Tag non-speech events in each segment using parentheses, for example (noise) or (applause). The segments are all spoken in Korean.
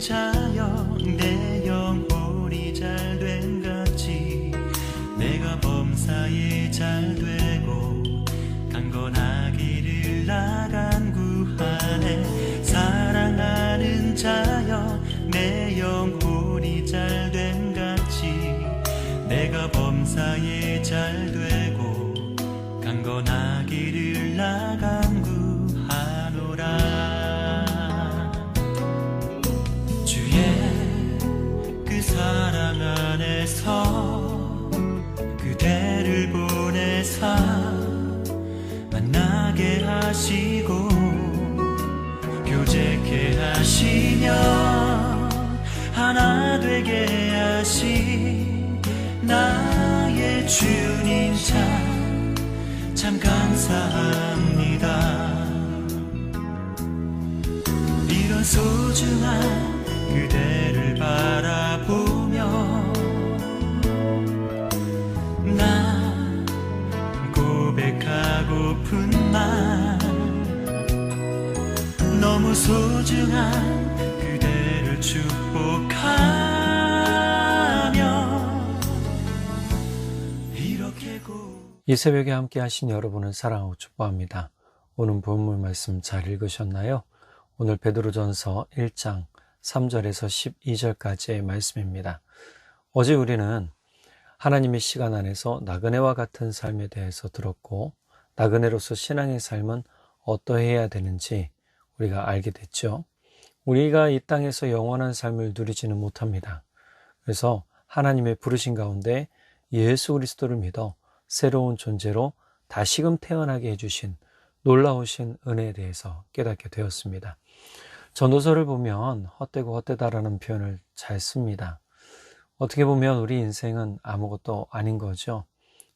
자여 내 영혼이 잘 된 같이 내가 범사에 잘 되고 강건하기를 나간 구하네. 사랑하는 자여 내 영혼이 잘 된 같이 내가 범사에 잘 만나게 하시고 교제케 하시며 하나 되게 하신 나의 주님 참, 참 감사합니다. 이런 소중한 그대를 바라보 소중한 그대를 축복하며 이렇게 고이 새벽에 함께 하신 여러분을 사랑하고 축복합니다. 오늘 본문 말씀 잘 읽으셨나요? 오늘 베드로전서 1장 3절에서 12절까지의 말씀입니다. 어제 우리는 하나님의 시간 안에서 나그네와 같은 삶에 대해서 들었고 나그네로서 신앙의 삶은 어떠해야 되는지 우리가 알게 됐죠. 우리가 이 땅에서 영원한 삶을 누리지는 못합니다. 그래서 하나님의 부르신 가운데 예수 그리스도를 믿어 새로운 존재로 다시금 태어나게 해주신 놀라우신 은혜에 대해서 깨닫게 되었습니다. 전도서를 보면 헛되고 헛되다라는 표현을 잘 씁니다. 어떻게 보면 우리 인생은 아무것도 아닌 거죠.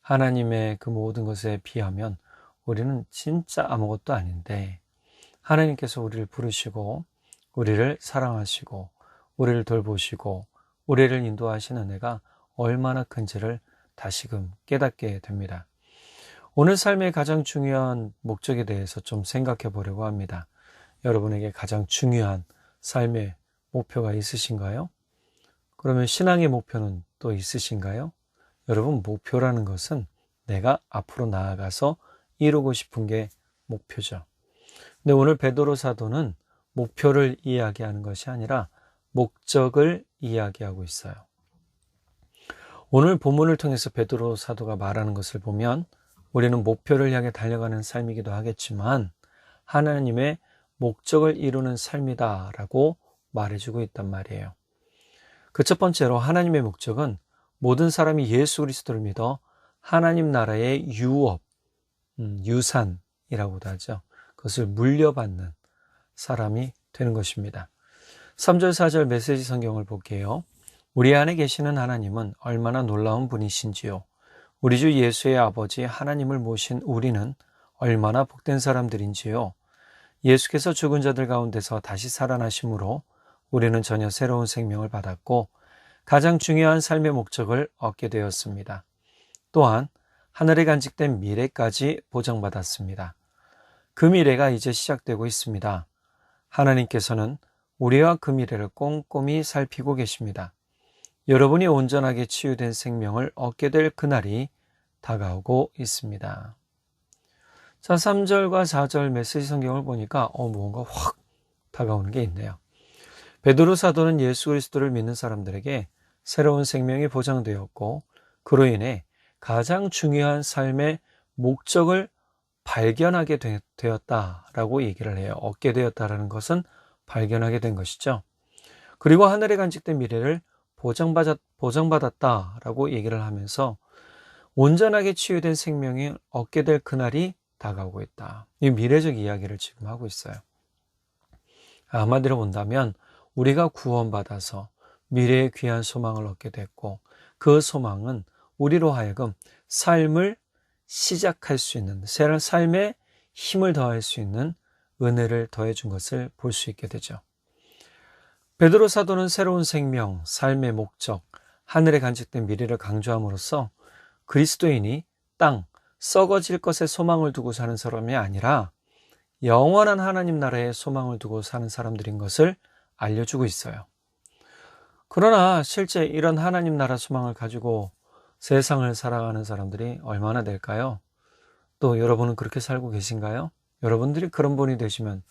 하나님의 그 모든 것에 비하면 우리는 진짜 아무것도 아닌데 하나님께서 우리를 부르시고 우리를 사랑하시고 우리를 돌보시고 우리를 인도하시는 은혜가 얼마나 큰지를 다시금 깨닫게 됩니다. 오늘 삶의 가장 중요한 목적에 대해서 좀 생각해 보려고 합니다. 여러분에게 가장 중요한 삶의 목표가 있으신가요? 그러면 신앙의 목표는 또 있으신가요? 여러분, 목표라는 것은 내가 앞으로 나아가서 이루고 싶은 게 목표죠. 근데 오늘 베드로 사도는 목표를 이야기하는 것이 아니라 목적을 이야기하고 있어요. 오늘 본문을 통해서 베드로 사도가 말하는 것을 보면 우리는 목표를 향해 달려가는 삶이기도 하겠지만 하나님의 목적을 이루는 삶이다라고 말해주고 있단 말이에요. 그 첫 번째로 하나님의 목적은 모든 사람이 예수 그리스도를 믿어 하나님 나라의 유업, 음, 유산이라고도 하죠. 그것을 물려받는 사람이 되는 것입니다. 3절, 4절 메시지 성경을 볼게요. 우리 안에 계시는 하나님은 얼마나 놀라운 분이신지요. 우리 주 예수의 아버지 하나님을 모신 우리는 얼마나 복된 사람들인지요. 예수께서 죽은 자들 가운데서 다시 살아나심으로 우리는 전혀 새로운 생명을 받았고 가장 중요한 삶의 목적을 얻게 되었습니다. 또한 하늘에 간직된 미래까지 보장받았습니다. 그 미래가 이제 시작되고 있습니다. 하나님께서는 우리와 그 미래를 꼼꼼히 살피고 계십니다. 여러분이 온전하게 치유된 생명을 얻게 될 그날이 다가오고 있습니다. 자, 3절과 4절 메시지 성경을 보니까 어 뭔가 확 다가오는 게 있네요. 베드로 사도는 예수 그리스도를 믿는 사람들에게 새로운 생명이 보장되었고 그로 인해 가장 중요한 삶의 목적을 발견하게 되 었다라고 얘기를 해요. 얻게 되었다라는 것은 발견하게 된 것이죠. 그리고 하늘에 간직된 미래를 보장받았, 보장받았다라고 얘기를 하면서 온전하게 치유된 생명이 얻게 될 그날이 다가오고 있다. 이 미래적 이야기를 지금 하고 있어요. 한마디로 본다면 우리가 구원받아서 미래의 귀한 소망을 얻게 됐고 그 소망은 우리로 하여금 삶을 시작할 수 있는 새로운 삶에 힘을 더할 수 있는 은혜를 더해 준 것을 볼 수 있게 되죠. 베드로 사도는 새로운 생명, 삶의 목적, 하늘에 간직된 미래를 강조함으로써 그리스도인이 땅, 썩어질 것에 소망을 두고 사는 사람이 아니라 영원한 하나님 나라에 소망을 두고 사는 사람들인 것을 알려주고 있어요. 그러나 실제 이런 하나님 나라 소망을 가지고 세상을 살아가는 사람들이 얼마나 될까요? 또 여러분은 그렇게 살고 계신가요? 여러분들이 그런 분이 되시면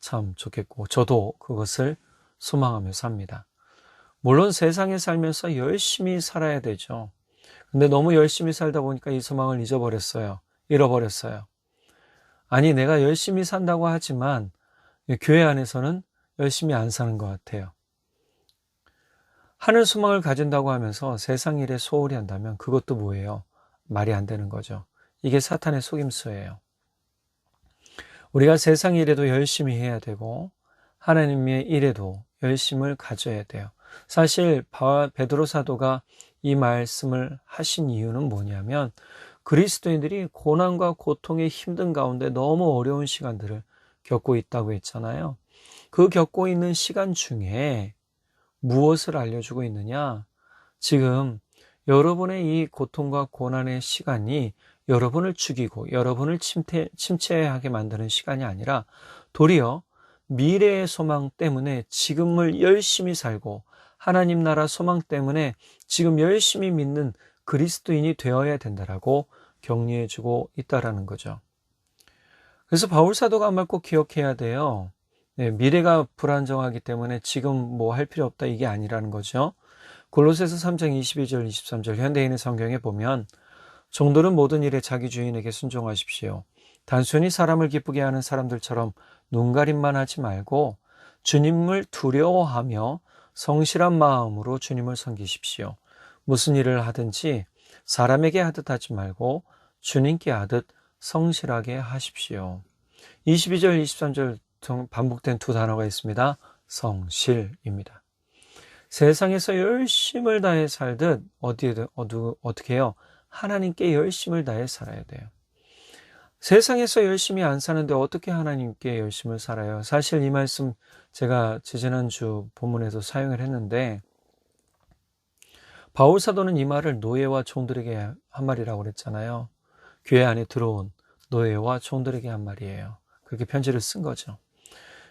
참 좋겠고, 저도 그것을 소망하며 삽니다. 물론 세상에 살면서 열심히 살아야 되죠. 근데 너무 열심히 살다 보니까 이 소망을 잊어버렸어요. 잃어버렸어요. 아니, 내가 열심히 산다고 하지만 교회 안에서는 열심히 안 사는 것 같아요. 하늘 소망을 가진다고 하면서 세상 일에 소홀히 한다면 그것도 뭐예요? 말이 안 되는 거죠. 이게 사탄의 속임수예요. 우리가 세상 일에도 열심히 해야 되고 하나님의 일에도 열심을 가져야 돼요. 사실 베드로 사도가 이 말씀을 하신 이유는 뭐냐면 그리스도인들이 고난과 고통의 힘든 가운데 너무 어려운 시간들을 겪고 있다고 했잖아요. 그 겪고 있는 시간 중에 무엇을 알려주고 있느냐? 지금 여러분의 이 고통과 고난의 시간이 여러분을 죽이고 여러분을 침체, 침체하게 만드는 시간이 아니라 도리어 미래의 소망 때문에 지금을 열심히 살고 하나님 나라 소망 때문에 지금 열심히 믿는 그리스도인이 되어야 된다라고 격려해 주고 있다라는 거죠. 그래서 바울 사도가 한말꼭 기억해야 돼요. 네, 미래가 불안정하기 때문에 지금 뭐 할 필요 없다 이게 아니라는 거죠. 골로새서 3장 22절 23절 현대인의 성경에 보면 정도는 모든 일에 자기 주인에게 순종하십시오. 단순히 사람을 기쁘게 하는 사람들처럼 눈가림만 하지 말고 주님을 두려워하며 성실한 마음으로 주님을 섬기십시오. 무슨 일을 하든지 사람에게 하듯 하지 말고 주님께 하듯 성실하게 하십시오. 22절, 23절 반복된 두 단어가 있습니다. 성실입니다. 세상에서 열심을 다해 살듯 어디에 어두, 어떻게 해요? 하나님께 열심을 다해 살아야 돼요. 세상에서 열심히 안 사는데 어떻게 하나님께 열심을 살아요? 사실 이 말씀 제가 지지난주 본문에서 사용을 했는데 바울 사도는 이 말을 노예와 종들에게 한 말이라고 그랬잖아요. 교회 안에 들어온 노예와 종들에게 한 말이에요. 그렇게 편지를 쓴 거죠.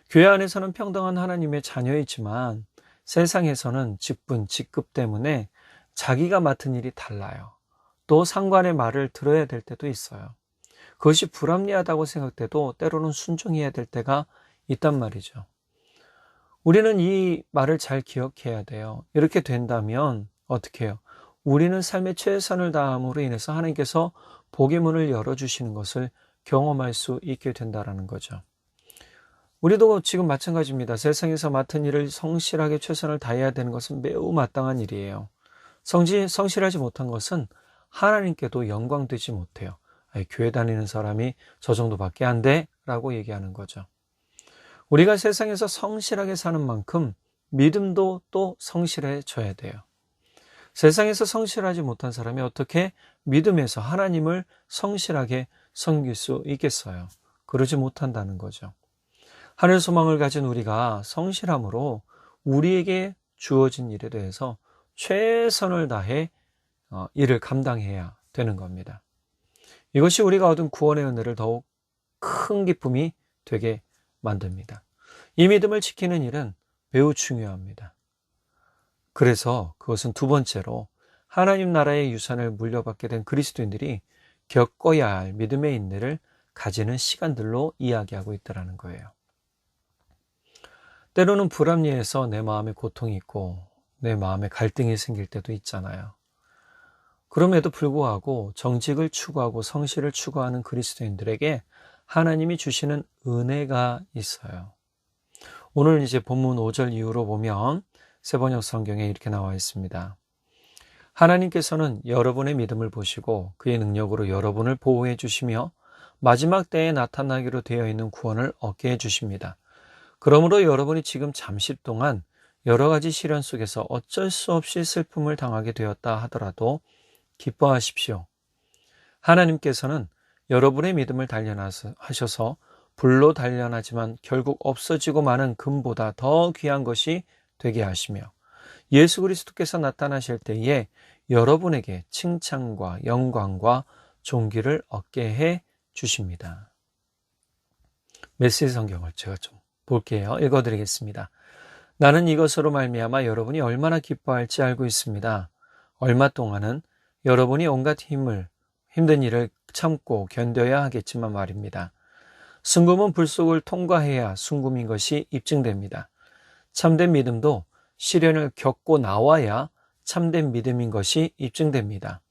교회 안에서는 평등한 하나님의 자녀이지만 세상에서는 직분, 직급 때문에 자기가 맡은 일이 달라요. 또 상관의 말을 들어야 될 때도 있어요. 그것이 불합리하다고 생각돼도 때로는 순종해야 될 때가 있단 말이죠. 우리는 이 말을 잘 기억해야 돼요. 이렇게 된다면 어떻게 해요? 우리는 삶의 최선을 다함으로 인해서 하나님께서 복의 문을 열어주시는 것을 경험할 수 있게 된다라는 거죠. 우리도 지금 마찬가지입니다. 세상에서 맡은 일을 성실하게 최선을 다해야 되는 것은 매우 마땅한 일이에요. 성지, 성실하지 못한 것은 하나님께도 영광되지 못해요. 아니, 교회 다니는 사람이 저 정도밖에 안 돼? 라고 얘기하는 거죠. 우리가 세상에서 성실하게 사는 만큼 믿음도 또 성실해져야 돼요. 세상에서 성실하지 못한 사람이 어떻게 믿음에서 하나님을 성실하게 섬길 수 있겠어요? 그러지 못한다는 거죠. 하늘 소망을 가진 우리가 성실함으로 우리에게 주어진 일에 대해서 최선을 다해 어, 일을 감당해야 되는 겁니다. 이것이 우리가 얻은 구원의 은혜를 더욱 큰 기쁨이 되게 만듭니다. 이 믿음을 지키는 일은 매우 중요합니다. 그래서 그것은 두 번째로 하나님 나라의 유산을 물려받게 된 그리스도인들이 겪어야 할 믿음의 인내를 가지는 시간들로 이야기하고 있다는 거예요. 때로는 불합리해서 내 마음에 고통이 있고 내 마음에 갈등이 생길 때도 있잖아요. 그럼에도 불구하고 정직을 추구하고 성실을 추구하는 그리스도인들에게 하나님이 주시는 은혜가 있어요. 오늘 이제 본문 5절 이후로 보면 세번역 성경에 이렇게 나와 있습니다. 하나님께서는 여러분의 믿음을 보시고 그의 능력으로 여러분을 보호해 주시며 마지막 때에 나타나기로 되어 있는 구원을 얻게 해 주십니다. 그러므로 여러분이 지금 잠시 동안 여러 가지 시련 속에서 어쩔 수 없이 슬픔을 당하게 되었다 하더라도 기뻐하십시오. 하나님께서는 여러분의 믿음을 단련하셔서 불로 단련하지만 결국 없어지고 마는 금보다 더 귀한 것이 되게 하시며 예수 그리스도께서 나타나실 때에 여러분에게 칭찬과 영광과 존귀를 얻게 해 주십니다. 메시지 성경을 제가 좀 볼게요. 읽어드리겠습니다. 나는 이것으로 말미암아 여러분이 얼마나 기뻐할지 알고 있습니다. 얼마 동안은 여러분이 온갖 힘을 힘든 일을 참고 견뎌야 하겠지만 말입니다. 순금은 불 속을 통과해야 순금인 것이 입증됩니다. 참된 믿음도 시련을 겪고 나와야 참된 믿음인 것이 입증됩니다.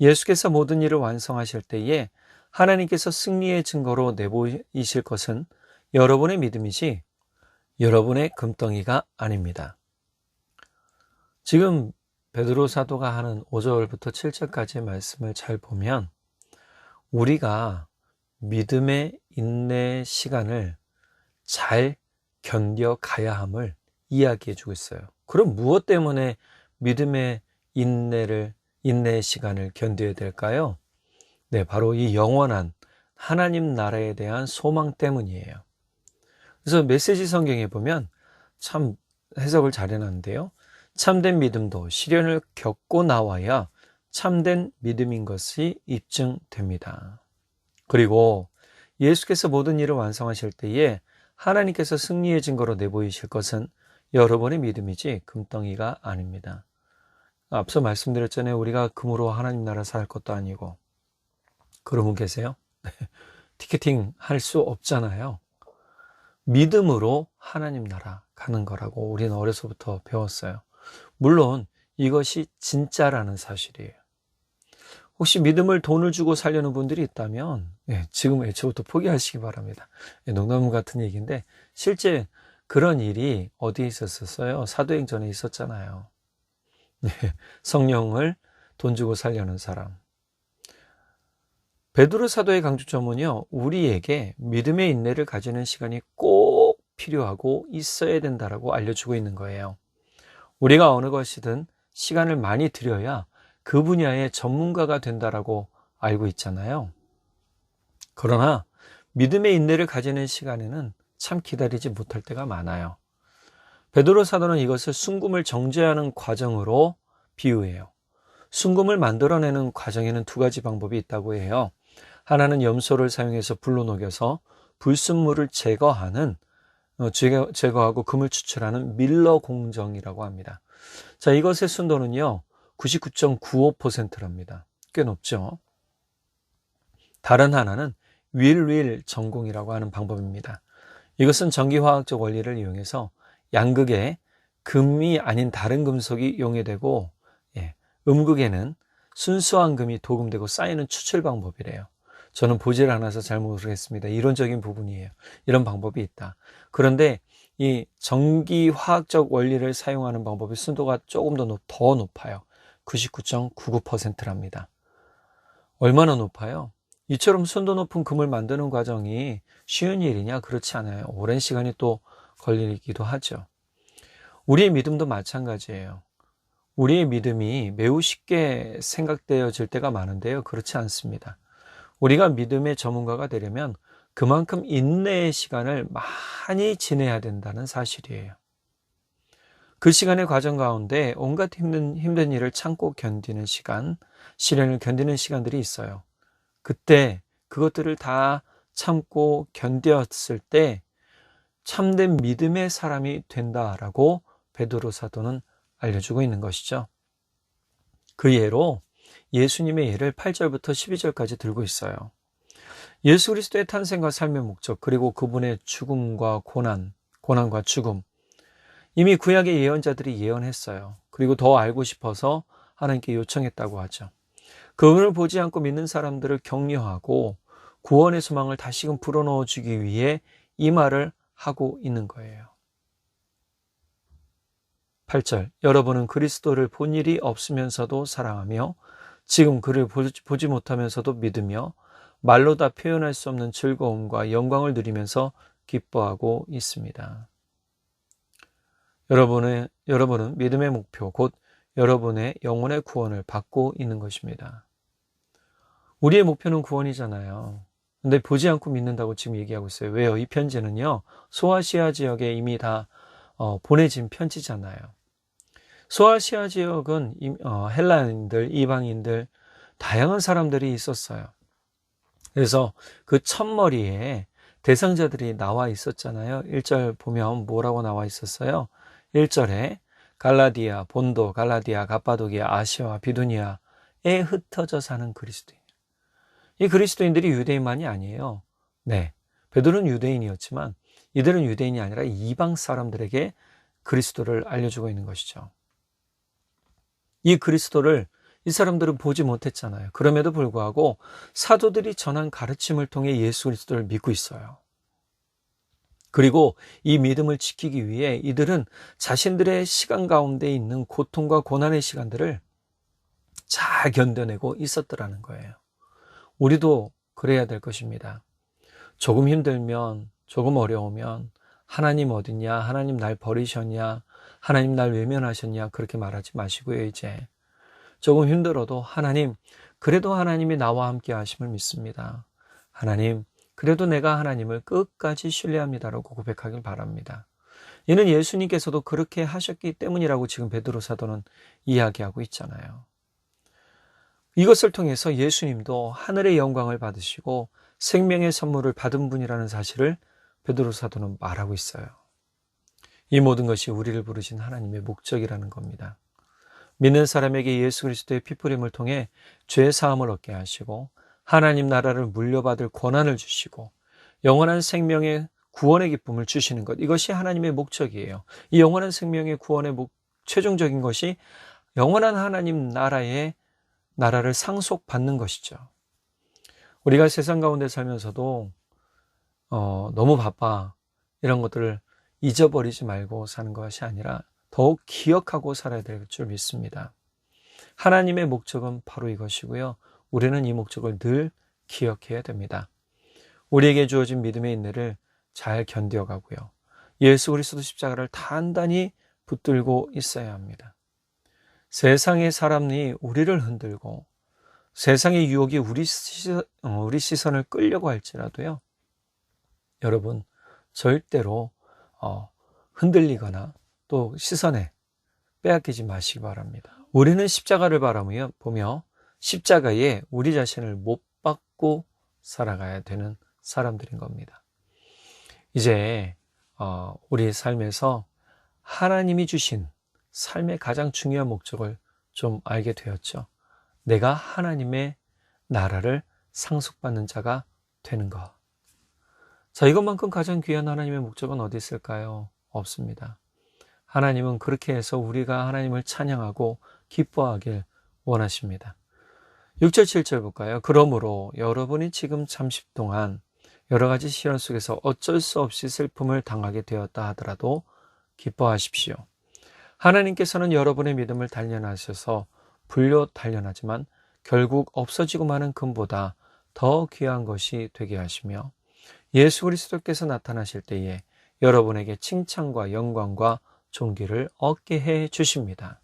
예수께서 모든 일을 완성하실 때에 하나님께서 승리의 증거로 내보이실 것은 여러분의 믿음이지 여러분의 금덩이가 아닙니다. 지금 베드로 사도가 하는 5절부터 7절까지의 말씀을 잘 보면 우리가 믿음의 인내 시간을 잘 견뎌 가야 함을 이야기해 주고 있어요. 그럼 무엇 때문에 믿음의 인내를 인내의 시간을 견뎌야 될까요? 네, 바로 이 영원한 하나님 나라에 대한 소망 때문이에요. 그래서 메시지 성경에 보면 참 해석을 잘 해놨는데요. 참된 믿음도 시련을 겪고 나와야 참된 믿음인 것이 입증됩니다. 그리고 예수께서 모든 일을 완성하실 때에 하나님께서 승리의 증거로 내보이실 것은 여러분의 믿음이지 금덩이가 아닙니다. 앞서 말씀드렸잖아요. 우리가 금으로 하나님 나라 살 것도 아니고. 그런 분 계세요? (laughs) 티켓팅 할 수 없잖아요. 믿음으로 하나님 나라 가는 거라고 우리는 어려서부터 배웠어요. 물론 이것이 진짜라는 사실이에요. 혹시 믿음을 돈을 주고 살려는 분들이 있다면 예, 지금 애초부터 포기하시기 바랍니다. 예, 농담 같은 얘기인데 실제 그런 일이 어디에 있었었어요? 사도행전에 있었잖아요. 예, 성령을 돈 주고 살려는 사람. 베드로 사도의 강조점은요, 우리에게 믿음의 인내를 가지는 시간이 꼭 필요하고 있어야 된다라고 알려주고 있는 거예요. 우리가 어느 것이든 시간을 많이 들여야 그 분야의 전문가가 된다라고 알고 있잖아요. 그러나 믿음의 인내를 가지는 시간에는 참 기다리지 못할 때가 많아요. 베드로 사도는 이것을 순금을 정제하는 과정으로 비유해요. 순금을 만들어내는 과정에는 두 가지 방법이 있다고 해요. 하나는 염소를 사용해서 불로 녹여서 불순물을 제거하는 어, 제거하고 금을 추출하는 밀러 공정이라고 합니다. 자, 이것의 순도는요, 99.95%랍니다. 꽤 높죠. 다른 하나는 윌윌 전공이라고 하는 방법입니다. 이것은 전기화학적 원리를 이용해서 양극에 금이 아닌 다른 금속이 용해되고 예, 음극에는 순수한 금이 도금되고 쌓이는 추출 방법이래요. 저는 보질 않아서 잘 모르겠습니다. 이론적인 부분이에요. 이런 방법이 있다. 그런데 이 전기 화학적 원리를 사용하는 방법의 순도가 조금 더, 높, 더 높아요. 99.99%랍니다. 얼마나 높아요? 이처럼 순도 높은 금을 만드는 과정이 쉬운 일이냐? 그렇지 않아요. 오랜 시간이 또 걸리기도 하죠. 우리의 믿음도 마찬가지예요. 우리의 믿음이 매우 쉽게 생각되어질 때가 많은데요. 그렇지 않습니다. 우리가 믿음의 전문가가 되려면 그만큼 인내의 시간을 많이 지내야 된다는 사실이에요. 그 시간의 과정 가운데 온갖 힘든, 힘든 일을 참고 견디는 시간, 시련을 견디는 시간들이 있어요. 그때 그것들을 다 참고 견뎠을 때 참된 믿음의 사람이 된다라고 베드로 사도는 알려주고 있는 것이죠. 그 예로 예수님의 예를 8절부터 12절까지 들고 있어요. 예수 그리스도의 탄생과 삶의 목적, 그리고 그분의 죽음과 고난, 고난과 죽음. 이미 구약의 예언자들이 예언했어요. 그리고 더 알고 싶어서 하나님께 요청했다고 하죠. 그분을 보지 않고 믿는 사람들을 격려하고 구원의 소망을 다시금 불어넣어 주기 위해 이 말을 하고 있는 거예요. 8절. 여러분은 그리스도를 본 일이 없으면서도 사랑하며 지금 그를 보지 못하면서도 믿으며 말로 다 표현할 수 없는 즐거움과 영광을 누리면서 기뻐하고 있습니다. 여러분의, 여러분은 믿음의 목표, 곧 여러분의 영혼의 구원을 받고 있는 것입니다. 우리의 목표는 구원이잖아요. 근데 보지 않고 믿는다고 지금 얘기하고 있어요. 왜요? 이 편지는요, 소아시아 지역에 이미 다 어, 보내진 편지잖아요. 소아시아 지역은 어, 헬라인들, 이방인들, 다양한 사람들이 있었어요. 그래서 그 첫머리에 대상자들이 나와 있었잖아요. 1절 보면 뭐라고 나와 있었어요? 1절에 갈라디아, 본도, 갈라디아, 갑바도기아, 아시아, 비두니아에 흩어져 사는 그리스도인. 이 그리스도인들이 유대인만이 아니에요. 네. 베드로는 유대인이었지만 이들은 유대인이 아니라 이방 사람들에게 그리스도를 알려주고 있는 것이죠. 이 그리스도를 이 사람들은 보지 못했잖아요. 그럼에도 불구하고 사도들이 전한 가르침을 통해 예수 그리스도를 믿고 있어요. 그리고 이 믿음을 지키기 위해 이들은 자신들의 시간 가운데 있는 고통과 고난의 시간들을 잘 견뎌내고 있었더라는 거예요. 우리도 그래야 될 것입니다. 조금 힘들면, 조금 어려우면, 하나님 어딨냐, 하나님 날 버리셨냐, 하나님 날 외면하셨냐, 그렇게 말하지 마시고요, 이제. 조금 힘들어도 하나님, 그래도 하나님이 나와 함께 하심을 믿습니다. 하나님, 그래도 내가 하나님을 끝까지 신뢰합니다라고 고백하길 바랍니다. 이는 예수님께서도 그렇게 하셨기 때문이라고 지금 베드로 사도는 이야기하고 있잖아요. 이것을 통해서 예수님도 하늘의 영광을 받으시고 생명의 선물을 받은 분이라는 사실을 베드로 사도는 말하고 있어요. 이 모든 것이 우리를 부르신 하나님의 목적이라는 겁니다. 믿는 사람에게 예수 그리스도의 피부림을 통해 죄 사함을 얻게 하시고 하나님 나라를 물려받을 권한을 주시고 영원한 생명의 구원의 기쁨을 주시는 것 이것이 하나님의 목적이에요. 이 영원한 생명의 구원의 목, 최종적인 것이 영원한 하나님 나라의 나라를 상속받는 것이죠. 우리가 세상 가운데 살면서도 어, 너무 바빠 이런 것들을 잊어버리지 말고 사는 것이 아니라 더욱 기억하고 살아야 될 줄 믿습니다. 하나님의 목적은 바로 이것이고요. 우리는 이 목적을 늘 기억해야 됩니다. 우리에게 주어진 믿음의 인내를 잘 견뎌가고요. 예수 그리스도 십자가를 단단히 붙들고 있어야 합니다. 세상의 사람이 우리를 흔들고 세상의 유혹이 우리, 시선, 어, 우리 시선을 끌려고 할지라도요. 여러분 절대로 어, 흔들리거나 또 시선에 빼앗기지 마시기 바랍니다. 우리는 십자가를 바라보며 보며 십자가에 우리 자신을 못 박고 살아가야 되는 사람들인 겁니다. 이제 어, 우리 삶에서 하나님이 주신 삶의 가장 중요한 목적을 좀 알게 되었죠. 내가 하나님의 나라를 상속받는 자가 되는 것. 자, 이것만큼 가장 귀한 하나님의 목적은 어디 있을까요? 없습니다. 하나님은 그렇게 해서 우리가 하나님을 찬양하고 기뻐하길 원하십니다. 6절, 7절 볼까요? 그러므로 여러분이 지금 잠시 동안 여러 가지 시련 속에서 어쩔 수 없이 슬픔을 당하게 되었다 하더라도 기뻐하십시오. 하나님께서는 여러분의 믿음을 단련하셔서 불려 단련하지만 결국 없어지고 마는 금보다 더 귀한 것이 되게 하시며 예수 그리스도께서 나타나실 때에 여러분에게 칭찬과 영광과 존귀를 얻게 해 주십니다.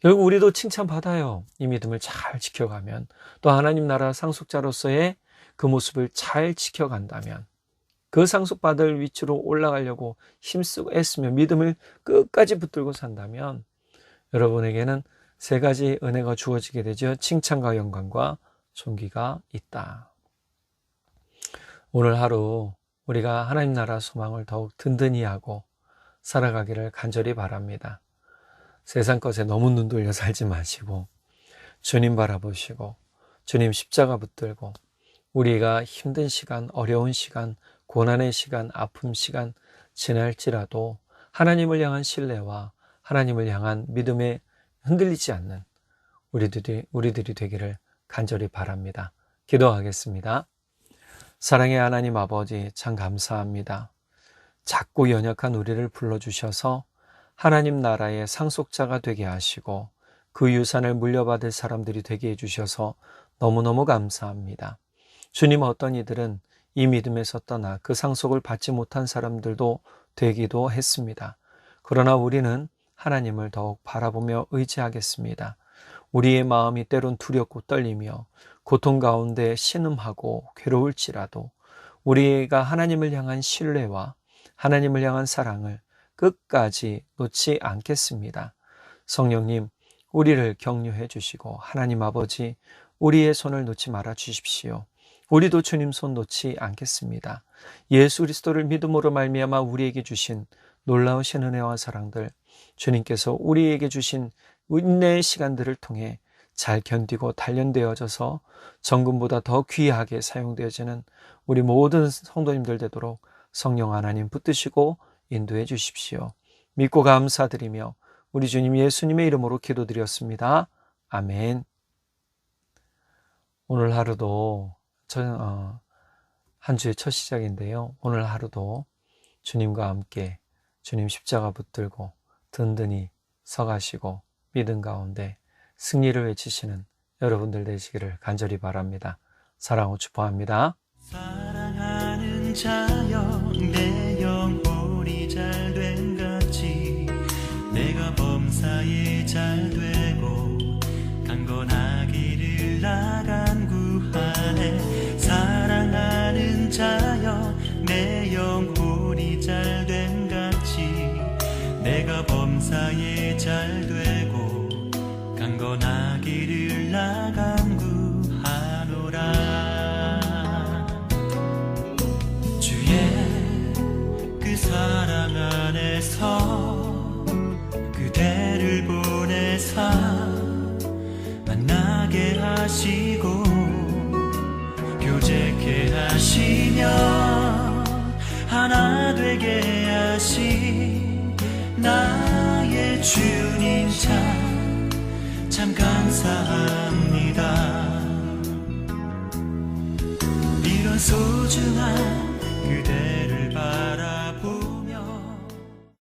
결국 우리도 칭찬받아요. 이 믿음을 잘 지켜가면 또 하나님 나라 상속자로서의 그 모습을 잘 지켜간다면 그 상속받을 위치로 올라가려고 힘쓰고 애쓰며 믿음을 끝까지 붙들고 산다면 여러분에게는 세 가지 은혜가 주어지게 되죠. 칭찬과 영광과 존귀가 있다. 오늘 하루 우리가 하나님 나라 소망을 더욱 든든히 하고 살아가기를 간절히 바랍니다. 세상 것에 너무 눈 돌려 살지 마시고 주님 바라보시고 주님 십자가 붙들고 우리가 힘든 시간, 어려운 시간, 고난의 시간, 아픔 시간 지날지라도 하나님을 향한 신뢰와 하나님을 향한 믿음에 흔들리지 않는 우리들이, 우리들이 되기를 간절히 바랍니다. 기도하겠습니다. 사랑의 하나님 아버지, 참 감사합니다. 작고 연약한 우리를 불러주셔서 하나님 나라의 상속자가 되게 하시고 그 유산을 물려받을 사람들이 되게 해주셔서 너무너무 감사합니다. 주님 어떤 이들은 이 믿음에서 떠나 그 상속을 받지 못한 사람들도 되기도 했습니다. 그러나 우리는 하나님을 더욱 바라보며 의지하겠습니다. 우리의 마음이 때론 두렵고 떨리며 고통 가운데 신음하고 괴로울지라도 우리가 하나님을 향한 신뢰와 하나님을 향한 사랑을 끝까지 놓지 않겠습니다. 성령님, 우리를 격려해 주시고 하나님 아버지, 우리의 손을 놓지 말아 주십시오. 우리도 주님 손 놓지 않겠습니다. 예수 그리스도를 믿음으로 말미암아 우리에게 주신 놀라우신 은혜와 사랑들 주님께서 우리에게 주신 인내의 시간들을 통해 잘 견디고 단련되어져서 정금보다 더 귀하게 사용되어지는 우리 모든 성도님들 되도록 성령 하나님 붙드시고 인도해 주십시오. 믿고 감사드리며 우리 주님 예수님의 이름으로 기도드렸습니다. 아멘. 오늘 하루도 저, 어, 한 주의 첫 시작인데요. 오늘 하루도 주님과 함께 주님 십자가 붙들고 든든히 서가시고 믿음 가운데 승리를 외치시는 여러분들 되시기를 간절히 바랍니다. 사랑하고 축복합니다. 사랑하는 자여 내 영혼이 잘 된 같이 내가 범사에 잘 되고 강건하기를 나간 구하네 사랑하는 자여 내 영혼이 잘 된 같이 내가 범사에 강건하기를 나간 구하노라. 주의 그 사랑 안에서 그대를 보내사 만나게 하시고 교제케 하시며 하나 되게 하신 나의 주님 참참 감사합니다. 이런 소중한 그대를 바라보